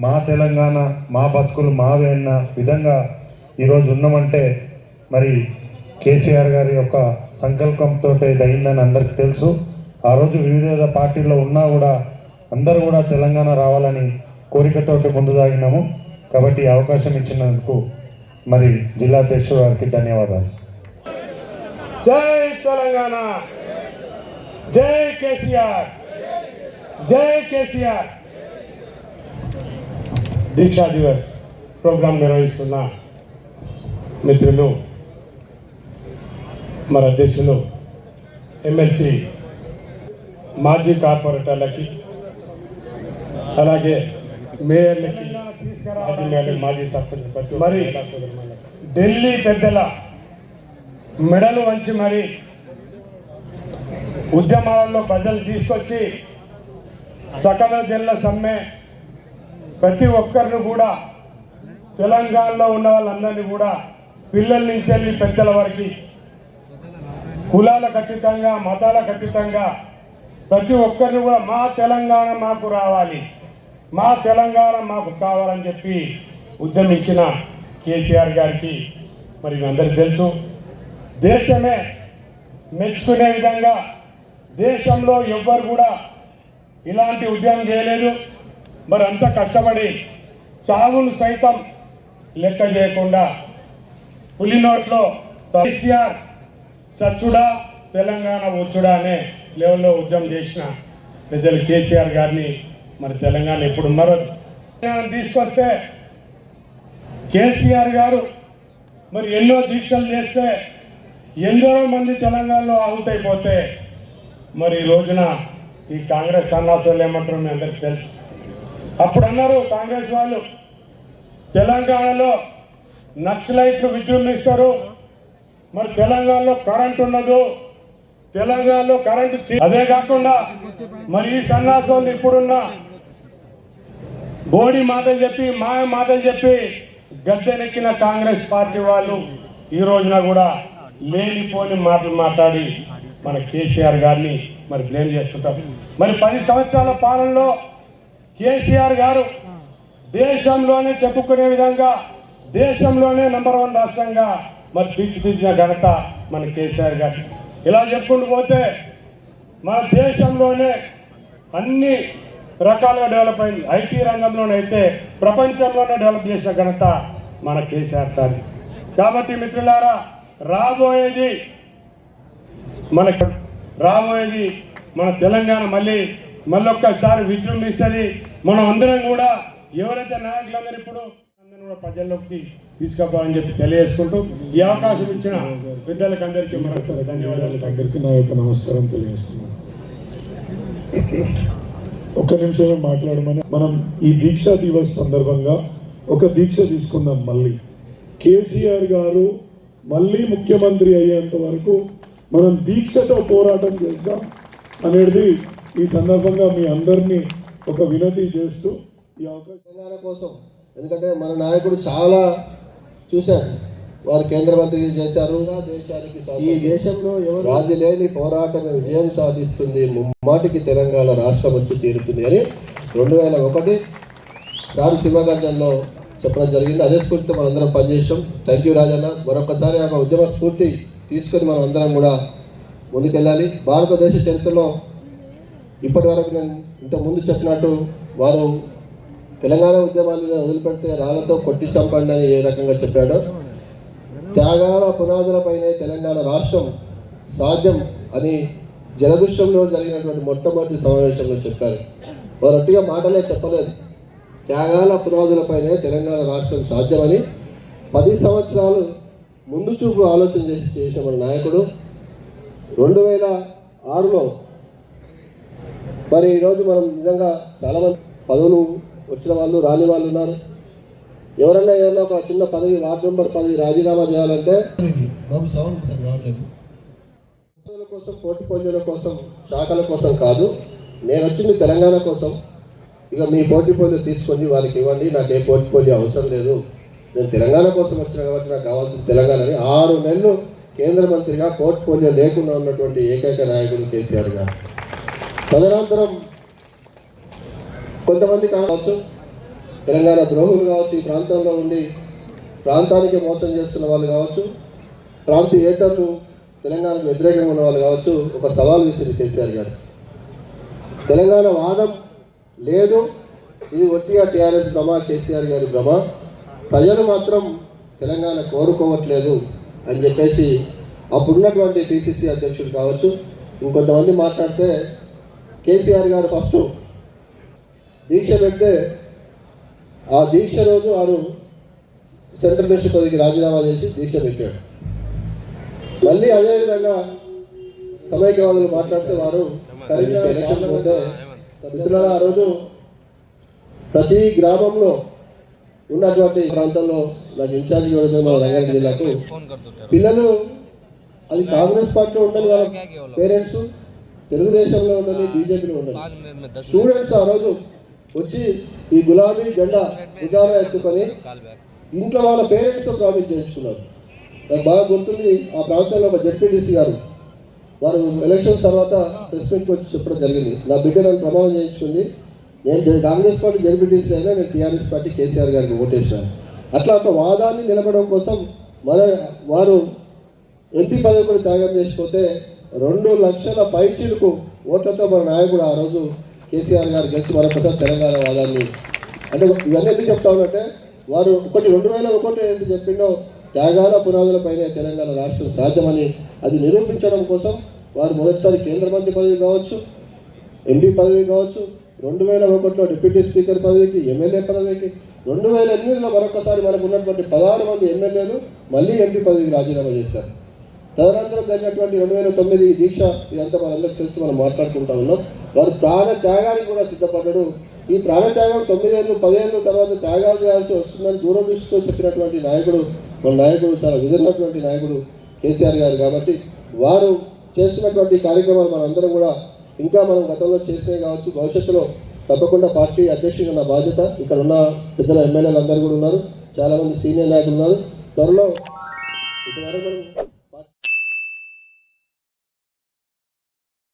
మా తెలంగాణ మా బతుకులు మావే అన్న విధంగా ఈరోజు ఉన్నామంటే మరి కేసీఆర్ గారి యొక్క సంకల్పంతో అయిందని అందరికీ తెలుసు. ఆ రోజు వివిధ పార్టీల్లో ఉన్నా కూడా అందరూ కూడా తెలంగాణ రావాలని కోరికతోటి ముందు సాగినాము కాబట్టి అవకాశం ఇచ్చినందుకు మరి జిల్లా అధ్యక్షుడు గారికి ధన్యవాదాలు. జై తెలంగాణ! జై కేసీఆర్! జై కేసీఆర్! దీక్షా దివస్ ప్రోగ్రాం నిర్వహిస్తున్న మిత్రులు మరి అధ్యక్షులు ఎమ్మెల్సీ మాజీ కార్పొరేటర్లకి అలాగే మేయర్లకి మాజీ మేయర్లకి మాజీ సర్పంచ్ మరి ఢిల్లీ పెద్దల మెడలు వంచి మరి ఉద్యమాలలో ప్రజలు తీసుకొచ్చి సకల జిల్లా సమ్మె ప్రతి ఒక్కరిని కూడా తెలంగాణలో ఉన్న వాళ్ళందరినీ కూడా పిల్లల నుంచి వెళ్ళి పెద్దల వరకు కులాలకు అతీతంగా మతాలకు అతీతంగా ప్రతి ఒక్కరిని కూడా మా తెలంగాణ మాకు రావాలి. మా తెలంగాణ మాకు కావాలని చెప్పి ఉద్యమించిన కేసీఆర్ గారికి మరి అందరికి అందరికీ తెలుసు. దేశమే మెచ్చుకునే విధంగా దేశంలో ఎవ్వరు కూడా ఇలాంటి ఉద్యమం చేయలేదు. మరి అంత కష్టపడి చావులు సైతం లెక్క చేయకుండా పులినోట్లో కేసీఆర్ సచ్చుడా తెలంగాణ వచ్చుడా అనే లెవెల్లో ఉద్యమం చేసిన పెద్దలు కేసీఆర్ గారిని మరి తెలంగాణ ఎప్పుడున్నారో తెలంగాణ తీసుకొస్తే కేసీఆర్ గారు మరి ఎన్నో దీక్షలు చేస్తే ఎందరో మంది తెలంగాణలో ఆహుతైపోతే మరి ఈ రోజున ఈ కాంగ్రెస్ సన్నాసులు ఏమంటారు మీ అందరికీ తెలుసు. అప్పుడు అన్నారు కాంగ్రెస్ వాళ్ళు. తెలంగాణలో నక్సలైట్లు విజృంభిస్తారు. మరి తెలంగాణలో కరెంట్ ఉండదు తెలంగాణలో కరెంట్ అదే కాకుండా మరి ఈ సన్నాసులు ఇప్పుడున్న బోడి మాటలు చెప్పి మాయ మాటలు చెప్పి గద్దెనెక్కిన కాంగ్రెస్ పార్టీ వాళ్ళు ఈ రోజున కూడా లేనిపోని మాటలు మాట్లాడి మన కేసీఆర్ గారిని మరి బ్లేమ్ చేస్తుంటారు. మరి పది సంవత్సరాల పాలనలో కేసీఆర్ గారు దేశంలోనే చెప్పుకునే విధంగా దేశంలోనే నంబర్ వన్ రాష్ట్రంగా మరి తీర్చిదిద్దిన ఘనత మన కేసీఆర్ గారు ఇలా చెప్పుకుంటూ పోతే మన దేశంలోనే అన్ని రకాలుగా డెవలప్ అయింది. ఐటీ రంగంలోనైతే ప్రపంచంలోనే డెవలప్ చేసిన ఘనత మన కేసీఆర్ సార్ కాబట్టి మిత్రులారా రాబోయేది మన రాబోయేది మన తెలంగాణ మళ్ళీ మళ్ళొక్కసారి విజృంభిస్తుంది. మనం అందరం కూడా ఎవరైతే నాయకులందరూ ఇప్పుడు అందరం కూడా ప్రజల్లోకి తీసుకుపోవాలని చెప్పి తెలియజేసుకుంటూ ఈ అవకాశం ఇచ్చిన పెద్దలకు అందరికీ మరొకసారి ధన్యవాదాలు. అందరికీ నా యొక్క నమస్కారం తెలియజేస్తున్నాను. ఒక నిమిషమే మాట్లాడమని మనం ఈ దీక్షా దివస్ సందర్భంగా ఒక దీక్ష తీసుకుందాం మళ్ళీ. కేసీఆర్ గారు మళ్ళీ ముఖ్యమంత్రి అయ్యేంత వరకు మనం దీక్షతో పోరాటం చేద్దాం అనేది ఈ సందర్భంగా మీ అందరినీ ఒక వినతి చేస్తూ ఈ అవకాశం తెలంగాణ కోసం ఎందుకంటే మన నాయకుడు చాలా చూశారు వారు కేంద్ర మంత్రి చేశారు. దేశానికి ఈ దేశంలో ఎవరు రాజు లేని పోరాటమే విజయం సాధిస్తుంది. ముమ్మాటికి తెలంగాణ రాష్ట్రం వచ్చి తీరుతుంది అని రెండు వేల ఒకటి సారి సింహగర్జన్లో చెప్పడం జరిగింది. అదే స్ఫూర్తితో మనం అందరం పనిచేసాం థ్యాంక్ యూ రాజన్న. మరొకసారి ఆ ఉద్యమ స్ఫూర్తి తీసుకొని మనం అందరం కూడా ముందుకెళ్ళాలి. భారతదేశ చరిత్రలో ఇప్పటి వరకు నేను ఇంతకుముందు చెప్పినట్టు వారు తెలంగాణ ఉద్యమాన్ని వదిలిపెడితే రాళ్ళతో కొట్టి చంపండి అని ఏ రకంగా చెప్పాడో త్యాగాల పునాదులపైనే తెలంగాణ రాష్ట్రం సాధ్యం అని జలదృష్టంలో జరిగినటువంటి మొట్టమొదటి సమావేశంలో చెప్పారు. వారు ఒట్టిగా మాటలే చెప్పలేదు. త్యాగాల పునాదులపైనే తెలంగాణ రాష్ట్రం సాధ్యమని పది సంవత్సరాలు ముందు చూపు ఆలోచన చేసి చేసిన మన నాయకుడు. రెండు వేల ఆరులో మరి ఈరోజు మనం నిజంగా చాలామంది పదవులు వచ్చిన వాళ్ళు రాని వాళ్ళు ఉన్నారు. ఎవరన్నా ఏదైనా ఒక చిన్న పదవి వార్డు మెంబర్ పదవి రాజీనామా చేయాలంటే కోసం పోటీ పొందేల కోసం శాఖల కోసం కాదు. నేను వచ్చింది తెలంగాణ కోసం. ఇక మీ పోటీ పొంది తీసుకొని వారికి ఇవ్వండి. నాకు ఏ పోటీ పొందే అవసరం లేదు. నేను తెలంగాణ కోసం వచ్చిన కాబట్టి నాకు కావాల్సిన తెలంగాణ అని ఆరు నెలలు కేంద్ర మంత్రిగా పోర్ట్ఫోలియో లేకుండా ఉన్నటువంటి ఏకైక నాయకుడు కేసీఆర్ గారు. తదనంతరం కొంతమంది కావచ్చు తెలంగాణ ద్రోహులు కావచ్చు ఈ ప్రాంతంలో ఉండి ప్రాంతానికి మోసం చేస్తున్న వాళ్ళు కావచ్చు ప్రాంతీయేతరులు తెలంగాణకు వ్యతిరేకంగా ఉన్న వాళ్ళు కావచ్చు ఒక సవాల్ విసిరి కేసీఆర్ గారు. తెలంగాణ వాదం లేదు ఇది ఒట్టిగా టీఆర్ఎస్ భ్రమ కేసీఆర్ గారి భ్రమ. ప్రజలు మాత్రం తెలంగాణ కోరుకోవట్లేదు అని చెప్పేసి అప్పుడున్నటువంటి పిసిసి అధ్యక్షుడు కావచ్చు ఇంకొంతమంది మాట్లాడితే కేసీఆర్ గారు ఫస్ట్ దీక్ష పెడితే ఆ దీక్ష రోజు వారు సెంట్రల్ మినిస్టర్ పదవికి రాజీనామా చేసి దీక్ష పెట్టాడు మళ్ళీ అదేవిధంగా సమైక్యవాదులు మాట్లాడితే వారు కరీంనగర్ ఎలక్షన్ పోతే మిత్రులారా ఆ రోజు ప్రతి గ్రామంలో ఉన్నటువంటి ప్రాంతంలో నాకు ఇన్ఛార్జ్ ఇవ్వడం రంగారెడ్డి జిల్లాకు. పిల్లలు అది కాంగ్రెస్ పార్టీలో ఉండని వాళ్ళ పేరెంట్స్. తెలుగుదేశంలో ఉండని బీజేపీలో ఉండని స్టూడెంట్స్ ఆ రోజు వచ్చి ఈ గులాబీ జెండా భుజాన ఎత్తుకొని ఇంట్లో వాళ్ళ పేరెంట్స్ ప్రామిస్ చేయించుకున్నారు. నాకు బాగా గుర్తుంది ఆ ప్రాంతంలో ఒక జెడ్పీటీసీ గారు వారు ఎలక్షన్స్ తర్వాత ప్రెస్ మీట్కి వచ్చి చెప్పడం జరిగింది. నా బిడ్డ నన్ను ప్రమాణం చేయించుకుంది. నేను కాంగ్రెస్ పార్టీ జెడ్పీటీసీ అయినా నేను టీఆర్ఎస్ పార్టీ కేసీఆర్ గారికి ఓటేసాను. అట్లా ఒక వాదాన్ని నిలబడడం కోసం మన వారు ఎంపీ పదవి కూడా త్యాగం చేసిపోతే రెండు లక్షల పైచీలకు ఓట్లతో మన నాయకుడు ఆ రోజు కేసీఆర్ గారు గెలిచి మరొకసారి తెలంగాణ వాదాన్ని. అంటే ఇవన్నీ ఎందుకు చెప్తా ఉన్నట్టే వారు ఒకటి రెండు వేల ఒకటి ఎందుకు చెప్పిండో త్యాగాల పునాదులపైనే తెలంగాణ రాష్ట్రం సాధ్యమని అది నిరూపించడం కోసం వారు మొదటిసారి కేంద్ర మంత్రి పదవి కావచ్చు ఎంపీ పదవి కావచ్చు రెండు వేల ఒకటిలో డిప్యూటీ స్పీకర్ పదవికి ఎమ్మెల్యే పదవికి రెండు వేల ఎనిమిదిలో మరొకసారి మనకు ఉన్నటువంటి పదహారు మంది ఎమ్మెల్యేలు మళ్ళీ ఎంపీ పదవికి రాజీనామా చేశారు. తదనంతరం జరిగినటువంటి రెండు వేల తొమ్మిది దీక్ష ఇదంతా మనందరికీ తెలిసి మనం మాట్లాడుకుంటా ఉన్నాం. వారు ప్రాణ త్యాగానికి కూడా సిద్ధపడ్డాడు ఈ ప్రాణ త్యాగం తొమ్మిదేళ్ళు పదిహేను తర్వాత త్యాగాలు చేయాల్సి వస్తుందని దూరదృష్టితో చెప్పినటువంటి నాయకుడు మన నాయకుడు చాలా విధున్నటువంటి నాయకుడు కేసీఆర్ గారు కాబట్టి వారు చేసినటువంటి కార్యక్రమాలు మనందరం కూడా ఇంకా మనం గతంలో చేసే కావచ్చు. భవిష్యత్తులో తప్పకుండా పార్టీ అధ్యక్షుడు నా బాధ్యత. ఇక్కడ ఉన్న పెద్దల ఎమ్మెల్యేలు అందరూ కూడా ఉన్నారు. చాలామంది సీనియర్ నాయకులు ఉన్నారు. త్వరలో ఇక్కడ